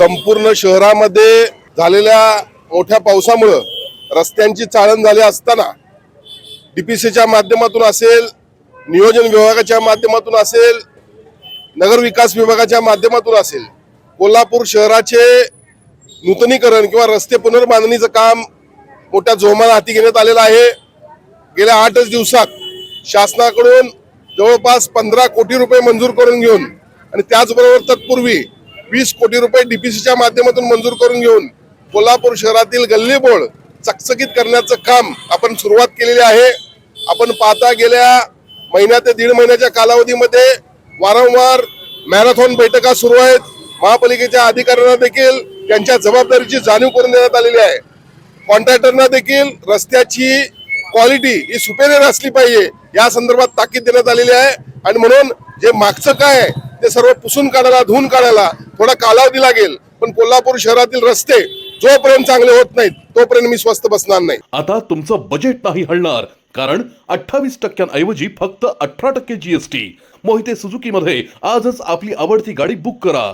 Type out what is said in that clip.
संपूर्ण शहरामध्ये झालेल्या मोठ्या पावसामुळं रस्त्यांची चाळण झाली असताना डीपीसीच्या माध्यमातून असेल नियोजन विभागाच्या माध्यमातून असेल नगर विकास विभागाच्या माध्यमातून असेल कोल्हापूर शहराचे नूतनीकरण किंवा रस्ते पुनर्बांधणीचं काम मोठ्या जोमाला हाती घेण्यात आलेलं आहे. गेल्या आठच दिवसात शासनाकडून जवळपास पंधरा कोटी रुपये मंजूर करून घेऊन आणि त्याचबरोबर तत्पूर्वी वीस कोटी रुपये डीपीसीच्या माध्यमातून मंजूर करून घेऊन कोल्हापूर शहरातील गल्लीबोळ चकचकीत करण्याचं काम आपण सुरुवात केलेली आहे. आपण पाहता गेल्या महिन्या ते दीड महिन्याच्या कालावधीमध्ये वारंवार मॅरेथॉन बैठका सुरू आहेत. महापालिकेच्या अधिकाऱ्यांना देखील त्यांच्या जबाबदारीची जाणीव करून देण्यात आलेली आहे. कॉन्ट्रॅक्टरना देखील रस्त्याची क्वालिटी ही सुपेरियर असली पाहिजे या संदर्भात ताकीद देण्यात आलेली आहे. आणि म्हणून जे मागचं काय आहे ते सर्व पुसून काढायला धुवून काढायला थोडा कालावधी लागेल पण कोल्हापूर शहरातील रस्ते जोपर्यंत चांगले होत नाहीत तोपर्यंत मी स्वस्त बसणार नाही. आता तुमचं बजेट नाही हलणार कारण अठ्ठावीस टक्क्यांऐवजी फक्त अठरा टक्के जीएसटी मोहिते सुझुकी मध्ये आजच आपली आवडती गाडी बुक करा.